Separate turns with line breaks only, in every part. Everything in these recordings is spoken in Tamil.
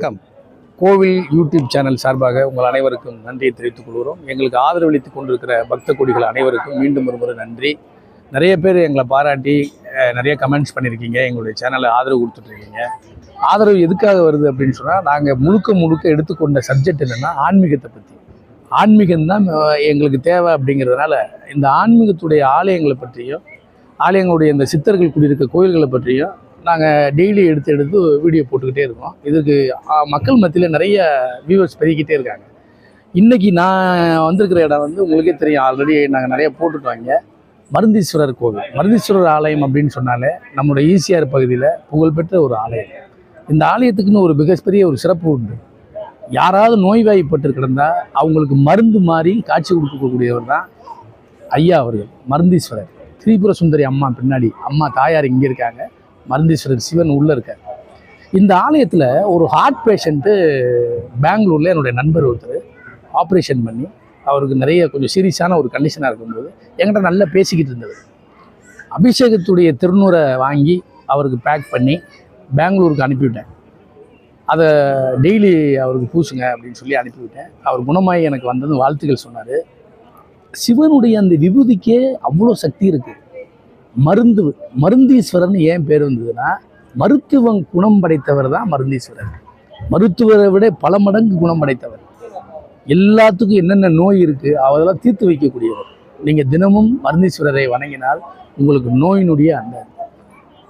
வணக்கம். கோவில் யூடியூப் சேனல் சார்பாக உங்கள் அனைவருக்கும் நன்றியை தெரிவித்துக் கொள்கிறோம். எங்களுக்கு ஆதரவளித்துக் கொண்டிருக்கிற பக்த கொடிகள் அனைவருக்கும் மீண்டும் ஒரு முறை நன்றி. நிறைய பேர் எங்களை பாராட்டி நிறைய கமெண்ட்ஸ் பண்ணியிருக்கீங்க. எங்களுடைய சேனலை ஆதரவு கொடுத்துட்ருக்கீங்க. ஆதரவு எதுக்காக வருது அப்படின்னு சொன்னால் நாங்கள் முழுக்க முழுக்க எடுத்துக்கொண்ட சப்ஜெக்ட் என்னென்னா ஆன்மீகத்தை பற்றி ஆன்மீகம்தான் தான் எங்களுக்கு தேவை அப்படிங்கிறதுனால இந்த ஆன்மீகத்துடைய ஆலயங்களை பற்றியும் ஆலயங்களுடைய இந்த சித்தர்கள் குடியிருக்க கோயில்களை பற்றியும் நாங்கள் டெய்லி எடுத்து எடுத்து வீடியோ போட்டுக்கிட்டே இருக்கோம். இதுக்கு மக்கள் மத்தியில் நிறைய வியூவர்ஸ் பெருகிக்கிட்டே இருக்காங்க. இன்றைக்கி நான் வந்திருக்கிற இடம் வந்து உங்களுக்கே தெரியும். ஆல்ரெடி நாங்கள் நிறைய போட்டுட்டோங்க மருந்தீஸ்வரர் கோவில். மருந்தீஸ்வரர் ஆலயம் அப்படின்னு சொன்னாலே நம்மளோட ஈசிஆர் பகுதியில் புகழ்பெற்ற ஒரு ஆலயம். இந்த ஆலயத்துக்குன்னு ஒரு மிகப்பெரிய ஒரு சிறப்பு உண்டு. யாராவது நோய்வாய்ப்பட்டு கிடந்தால் அவங்களுக்கு மருந்து மாதிரி காட்சி கொடுக்கக்கூடியவர் தான் ஐயா அவர்கள் மருந்தீஸ்வரர் திரிபுர சுந்தரி அம்மா பின்னாடி அம்மா தாயார் இங்கே இருக்காங்க. மருந்தீஸ்வரர் சிவன் உள்ளே இருக்கார். இந்த ஆலயத்தில் ஒரு ஹார்ட் பேஷண்ட்டு பெங்களூரில் என்னுடைய நண்பர் ஒருத்தர் ஆப்ரேஷன் பண்ணி அவருக்கு நிறைய கொஞ்சம் சீரியஸான ஒரு கண்டிஷனாக இருக்கும்போது என்கிட்ட நல்லா பேசிக்கிட்டு இருந்தது அபிஷேகத்துடைய திருநூரை வாங்கி அவருக்கு பேக் பண்ணி பெங்களூருக்கு அனுப்பிவிட்டேன். அதை டெய்லி அவருக்கு பூசுங்க அப்படின்னு சொல்லி அனுப்பிவிட்டேன். அவர் குணமாகி எனக்கு வந்தது வாழ்த்துக்கள் சொன்னார். சிவனுடைய அந்த விபூதிக்கே அவ்வளோ சக்தி இருக்குது மருந்து மருந்தீஸ்வரர்னு ஏன் பேர் வந்ததுன்னா மருத்துவம் குணம் படைத்தவர் தான் மருந்தீஸ்வரர். மருத்துவரை விட பல மடங்கு குணம் படைத்தவர். எல்லாத்துக்கும் என்னென்ன நோய் இருக்குது அதெல்லாம் தீர்த்து வைக்கக்கூடியவர். நீங்கள் தினமும் மருந்தீஸ்வரரை வணங்கினால் உங்களுக்கு நோயினுடைய அந்த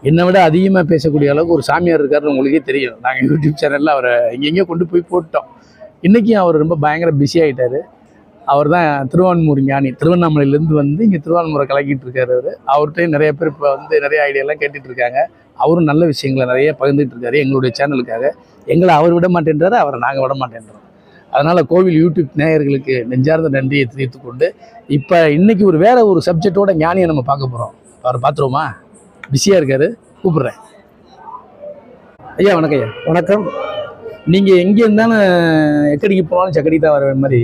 என்னை விட அதிகமாக பேசக்கூடிய அளவுக்கு ஒரு சாமியார் இருக்காருன்னு உங்களுக்கே தெரியும். நாங்கள் யூடியூப் சேனலில் அவரை எங்கெங்கேயோ கொண்டு போய் போட்டோம். இன்றைக்கும் அவர் ரொம்ப பயங்கர பிஸி ஆகிட்டார் அவர் தான் திருவான்மூர் ஞானி. திருவண்ணாமலையிலேருந்து வந்து இங்கே திருவான்மூரை கலக்கிட்டு இருக்காரு அவர். அவர்கிட்டையும் நிறைய பேர் இப்போ வந்து நிறைய ஐடியாலாம் கேட்டுட்டு இருக்காங்க அவரும் நல்ல விஷயங்களை நிறைய பகிர்ந்துட்டு இருக்காரு எங்களுடைய சேனலுக்காக எங்களை அவர் விட மாட்டேன்றாரு அவரை நாங்கள் விட மாட்டேன்றோம். அதனால் கோவில் யூடியூப் நேயர்களுக்கு நெஞ்சார்ந்த நன்றியை தெரிவித்து கொண்டு இப்போ இன்றைக்கி ஒரு வேற ஒரு சப்ஜெக்டோட ஞானியை நம்ம பார்க்க போகிறோம் அவரை பார்த்துருவோமா? பிஸியாக இருக்காரு. கூப்பிட்றேன். ஐயா வணக்கம் ஐயா.
வணக்கம்.
நீங்கள் எங்கே இருந்தாலும் எக்கடிக்கு போனாலும் சக்கடி தான் வர மாதிரி.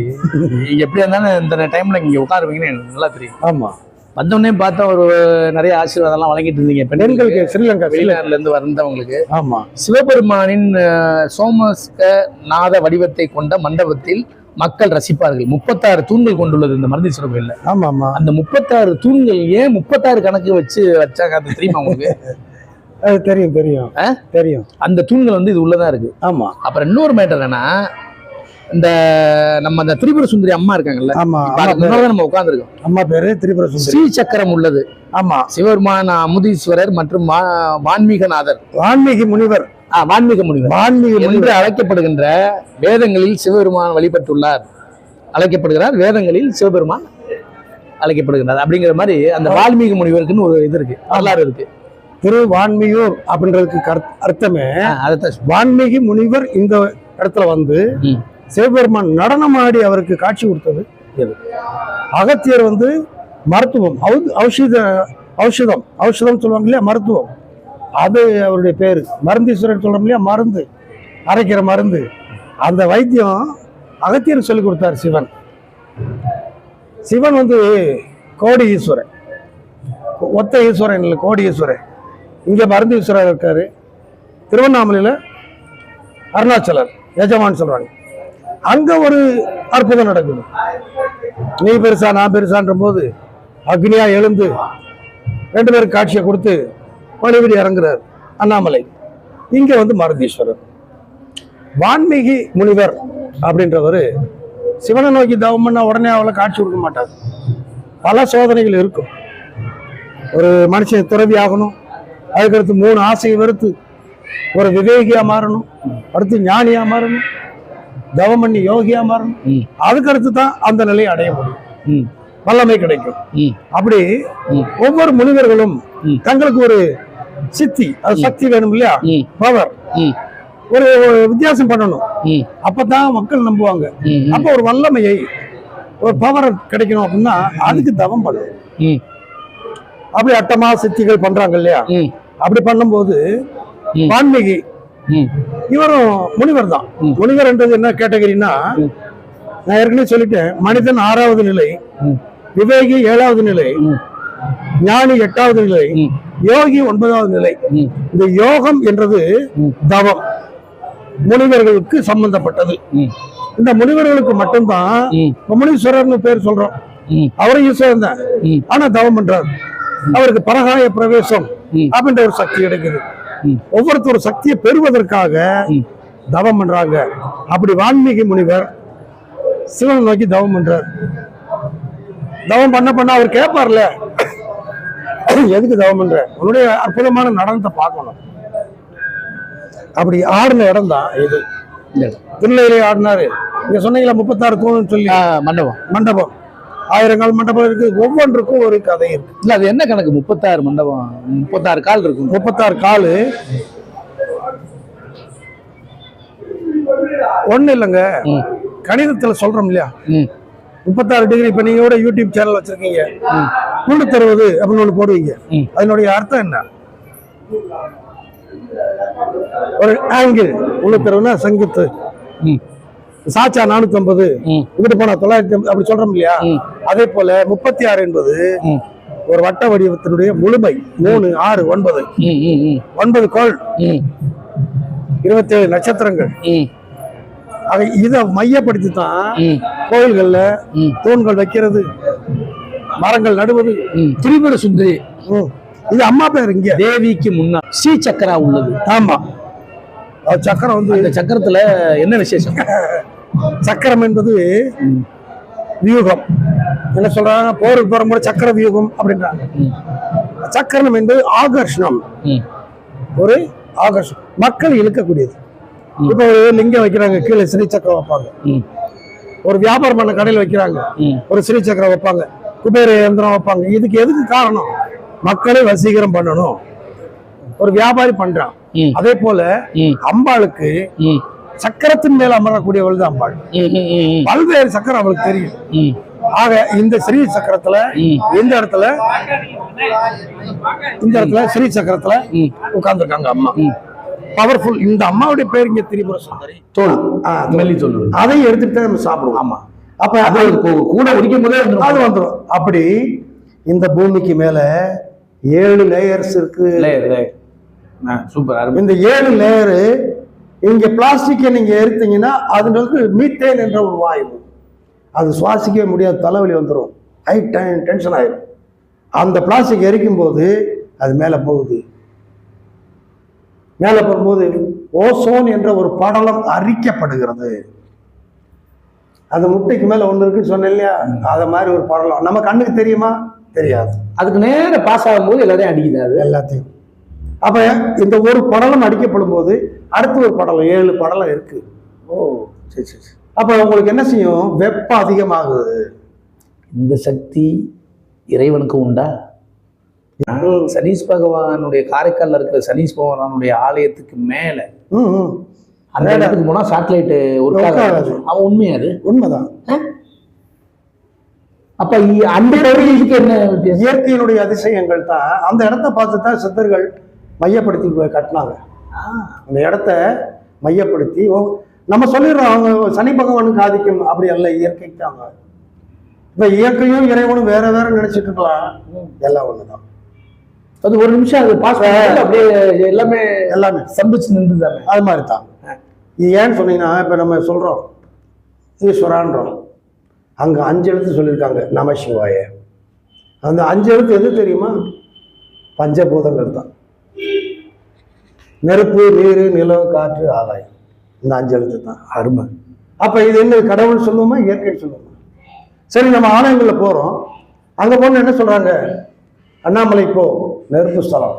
எப்படியா இருந்தாலும் இந்த டைமில் இங்கே உட்காருவீங்கன்னு எனக்கு நல்லா தெரியும்.
ஆமா.
வந்தோடனே பார்த்தா ஒரு நிறைய ஆசீர்வாதம்லாம் வழங்கிட்டு இருந்தீங்க. பெண்களுக்கு
ஸ்ரீலங்கா
வெளிநாட்டுல இருந்து வந்தவங்களுக்கு.
ஆமா.
சிவபெருமானின் சோமஸ்க நாத வடிவத்தை கொண்ட மண்டபத்தில் மக்கள் ரசிப்பார்கள். முப்பத்தாறு தூண்கள் கொண்டுள்ளது இந்த மருந்தீஸ்வரர் கோயில்ல
ஆமா ஆமா
அந்த முப்பத்தாறு தூண்கள் ஏன் முப்பத்தாறு கணக்கு வச்சு வச்சாங்க அது தெரியுமா உங்களுக்கு?
அது தெரியும் தெரியும்? தெரியும்.
அந்த தூண்கள் வந்து இது உள்ளதான் இருக்கு.
ஆமா.
அப்புறம் இன்னொரு மேட்டர் என்னன்னா இந்த நம்ம அந்த திரிபுர சுந்தரி அம்மா இருக்காங்கல்ல
ஆமா
நம்ம உட்காந்துருக்கோம்
அம்மா பேரு திரிபுர சுந்தரி.
ஸ்ரீ சக்கரம் உள்ளது.
ஆமா.
சிவபெருமான் அமுதீஸ்வரர் மற்றும் வான்மீகநாதர்.
வான்மீகி முனிவர்.
வான்மீக முனிவர்.
வான்மீகி
என்று
முனிவர்
அழைக்கப்படுகின்ற வேதங்களில் சிவபெருமான் வழிபட்டுள்ளார். அழைக்கப்படுகிறார் வேதங்களில் சிவபெருமான் அழைக்கப்படுகிறார் அப்படிங்கிற மாதிரி அந்த வால்மீகி முனிவருக்குன்னு ஒரு இது இருக்கு வரலாறு இருக்கு.
திரு வான்மியூர் அப்படின்றதுக்கு அர்த்தமே வான்மீகி முனிவர் இந்த இடத்துல வந்து. சிவபெருமான் நடனமாடி அவருக்கு காட்சி கொடுத்தது? அகத்தியர் வந்து மருத்துவம். ஔஷத ஔஷதம். ஔஷதம் சொல்லுவாங்க இல்லையா? மருத்துவம். அது அவருடைய பேரு. மருந்தீஸ்வரர் சொல்றோம் இல்லையா? மருந்து. அரைக்கிற மருந்து. அந்த வைத்தியம் அகத்தியர் சொல்லி கொடுத்தார் சிவன். சிவன் வந்து கோடி ஈஸ்வரன் ஒத்த ஈஸ்வரன் இல்லை கோடி ஈஸ்வரன் இங்கே மருந்து ஈஸ்வரர் இருக்காரு. திருவண்ணாமலையில அருணாச்சலர் எஜமான் சொல்கிறாங்க அங்கே ஒரு அற்புதம் நடக்குது. நீ பெருசா நான் பெருசான்ற போது அக்னியாக எழுந்து ரெண்டு பேருக்கு காட்சியை கொடுத்து பணிவிடி இறங்குறார் அண்ணாமலை. இங்கே வந்து மருந்தீஸ்வரர் வான்மீகி முனிவர் அப்படின்றவர் சிவனை நோக்கி தவம் பண்ணால் உடனே அவளை காட்சி கொடுக்க மாட்டார். பல சோதனைகள் இருக்கும். ஒரு மனுஷன் துறவி ஆகணும் அதுக்கடுத்து மூணு ஆசையை வெறுத்து ஒரு விவேகியா மாறணும் அடுத்து ஞானியா மாறணும் தவம் பண்ணி யோகியா மாறணும். அதுக்கடுத்து தான் அந்த நிலையை அடைய முடியும்
ம்,
வல்லமை கிடைக்கும்.
ம்,
அப்படி. ஒவ்வொரு முனிவர்களும். தங்களுக்கு ஒரு சித்தி அது சக்தி வேணும் இல்லையா? பவர். ஒரு வித்தியாசம் பண்ணணும். அப்பதான் மக்கள் நம்புவாங்க. அப்ப ஒரு வல்லமையை ஒரு பவர் கிடைக்கணும் அப்படின்னா அதுக்கு தவம் பண்ணணும்.
ம்,
அப்படி அட்டமா சித்திகள் பண்றாங்க இல்லையா?
ம்,
அப்படி பண்ணும்போது. வான்மீகி இவரும் முனிவர் தான்
ம்.
முனிவர்ன்றது என்ன கேட்டகரினா
ம்.
நான் ஏற்கனவே சொல்லிட்டேன் மனிதன் ஆறாவது நிலை. விவேகி ஏழாவது நிலை. ஞானி எட்டாவது நிலை. யோகி ஒன்பதாவது நிலை. இந்த யோகம் என்றது. தவம் முனிவர்களுக்கு சம்பந்தப்பட்டது இந்த முனிவர்களுக்கு மட்டும்தான் முனீஸ்வரர்னு பேர் சொல்றோம்
ம்
அவரும் ஈஸ்வரன் தான் ஆனா தவம் பண்றாரு அவருக்கு பரகாய பிரவேசம். அப்படின்ற ஒரு சக்தி கிடைக்குது. ஒவ்வொருத்தர் சக்தியை பெறுவதற்காக. தவம் பண்றாங்க. அப்படி வான்மீகி முனிவர் சிவனை நோக்கி தவம் பண்றார். தவம் பண்ண பண்ண அவர் கேட்பார்ல எதுக்கு தவம் பண்ற? உன்னுடைய அற்புதமான நடனத்தை பார்க்கணும். அப்படி ஆடின இடம் தான் இது. திருநெல்வேலி ஆடினாரு. நீங்க சொன்னீங்களா முப்பத்தாறு தூணுன்னு சொல்லி.
மண்டபம்.
மண்டபம். ஆயிரங்கால் மண்டபம் இருக்கு. ஒவ்வொன்றுக்கும் ஒரு கதை இருக்கு.
இல்ல அது என்ன கணக்கு? முப்பத்தாறு மண்டபம் முப்பத்தாறு கால் இருக்கும்.
முப்பத்தாறு காலு. ஒண்ணு இல்லைங்க. கணிதத்துல சொல்றோம் இல்லையா? முப்பத்தாறு டிகிரி இப்ப நீங்க கூட யூடியூப் சேனல் வச்சிருக்கீங்க. முன்னூத்தி அறுபது அப்படின்னு ஒண்ணு போடுவீங்க. அதனுடைய அர்த்தம் என்ன? ஒரு ஆங்கிள் முன்னூத்தி அறுபதுனா செங்குத்து.
ம்.
சாச்சா நானூத்தி ஐம்பது
ம்.
இங்கிட்டு போனா தொள்ளாயிரத்தி அப்படி சொல்றோம் இல்லையா. அதே போல முப்பத்தி ஆறு என்பது ஒரு வட்ட வடிவத்தினுடைய முழுமை. மூணு ஆறு ஒன்பது. ஒன்பது கோள்.
ம்.
இருபத்தேழு நட்சத்திரங்கள்.
ம்.
அதை இதை மையப்படுத்தி தான் கோயில்கள்ல
ம்.
தூண்கள் வைக்கிறது மரங்கள் நடுவது.
ம். திரிபுர சுந்தரி.
ம். இது அம்மா பேர் இங்க.
தேவிக்கு முன்னா ஸ்ரீ சக்கரா உள்ளது.
ஆமா. சக்கரம் வந்து
அந்த சக்கரத்துல என்ன விசேஷம்?
சக்கரம் என்பது வியூகம். என்ன சொல்றாங்க? போருக்கு போற கூட சக்கர வியூகம் அப்படின்றாங்க. சக்கரம் என்பது ஆகர்ஷணம். ஒரு ஆகர்ஷணம். மக்கள் இழுக்கக்கூடியது. இப்போ ஒரு லிங்கம் வைக்கிறாங்க கீழே ஸ்ரீ சக்கரம் வைப்பாங்க ஒரு வியாபாரம் பண்ண கடையில் வைக்கிறாங்க ஒரு ஸ்ரீ சக்கரம் வைப்பாங்க குபேர இயந்திரம் வைப்பாங்க. இதுக்கு எதுக்கு காரணம்? மக்களை வசீகரம் பண்ணணும். ஒரு வியாபாரி பண்றான். அதே போல அம்பாளுக்கு சக்கரத்தின் மேல் அமரக்கூடியவள் தான் அம்பாள் பல்வேறு சக்கரம் அவளுக்கு தெரியும். ஆக இந்த ஸ்ரீ சக்கரத்துல
ம்.
இந்த இடத்துல? இந்த இடத்துல ஸ்ரீ சக்கரத்துல உட்கார்ந்துருக்காங்க அம்மா. பவர்ஃபுல் இந்த அம்மாவுடைய பேர் இங்க திரிபுர சுந்தரி.
தோல். மெல்லி தோல்.
அதை எடுத்துட்டு தான் நம்ம சாப்பிடுவோம்.
ஆமா.
அப்ப
அது கூட உடிக்கும் போதே.
அது வந்துடும் அப்படி இந்த பூமிக்கு மேல ஏழு லேயர்ஸ் இருக்கு.
Layer, layer. ஆ, சூப்பர்
இந்த ஏழு லேயரு இங்க பிளாஸ்டிக்கை நீங்க எரித்தீங்கன்னா அது வந்து மீத்தேன் என்ற ஒரு வாயு. அது சுவாசிக்கவே முடியாது தலைவலி வந்துடும் ஹை டென்ஷன் ஆயிடும் அந்த பிளாஸ்டிக் எரிக்கும் போது அது மேலே போகுது. மேலே போகும்போது ஓசோன் என்ற ஒரு படலம் அரிக்கப்படுகிறது. அந்த முட்டைக்கு மேலே ஒன்று இருக்குன்னு சொன்னேன் இல்லையா? அதை மாதிரி ஒரு படலம். நம்ம கண்ணுக்கு தெரியுமா? தெரியாது.
அதுக்கு நேர பாஸ் ஆகும்போது எல்லாரையும் அடிக்குது அது?
எல்லாத்தையும். அப்ப இந்த ஒரு படலம் அடிக்கப்படும் போது அடுத்து ஒரு படலம் ஏழு படலம் இருக்கு.
ஓ சரி சரி.
அப்ப உங்களுக்கு என்ன செய்யும்? வெப்பம் அதிகமாகுது.
இந்த சக்தி இறைவனுக்கு உண்டா? சனீஷ் பகவானுடைய காரைக்கால்ல இருக்கிற சனீஷ் பகவானுடைய ஆலயத்துக்கு மேல. அந்த இடத்துக்கு போனா சேட்டலைட் ஒர்க்
Work
ஆகாது.
ஆகாது.
அவன் உண்மையா அது?
உண்மைதான்.
அப்ப இ- அந்த என்ன
இயற்கையினுடைய அதிசயங்கள் தான். அந்த இடத்த பார்த்து தான் சித்தர்கள் மையப்படுத்தி போய் கட்டினாங்க. அந்த இடத்த மையப்படுத்தி நம்ம சொல்லிடுறோம் அவங்க சனி பகவானுக்கு ஆதிக்கம் அப்படி அல்ல இயற்கைக்கு தாங்க இப்ப இயற்கையும் இறைவனும் வேற வேற நினைச்சிட்டு இருக்கலாம். எல்லாம் ஒண்ணுதான்.
அது ஒரு நிமிஷம் அது பாஸ் அப்படியே எல்லாமே
எல்லாமே.
சம்பிச்சு நின்றுதானே?
அது மாதிரி தான் இது ஏன்னு சொன்னீங்கன்னா இப்போ நம்ம சொல்கிறோம் ஈஸ்வரான்றோம். அங்கே அஞ்சு எழுத்து சொல்லியிருக்காங்க நம சிவாய. அந்த அஞ்சு எழுத்து எது தெரியுமா? பஞ்சபூதங்கள் தான். நெருப்பு நீர் நிலம் காற்று ஆகாயம். இந்த அஞ்சு எழுத்து தான்
அருமை.
அப்போ இது என்ன கடவுள் சொல்லுவோமா இயற்கை சொல்லுவோமா சரி நம்ம ஆலயங்களில் போகிறோம் அங்கே போன என்ன சொல்கிறாங்க அண்ணாமலை போ நெருப்பு ஸ்தலம்.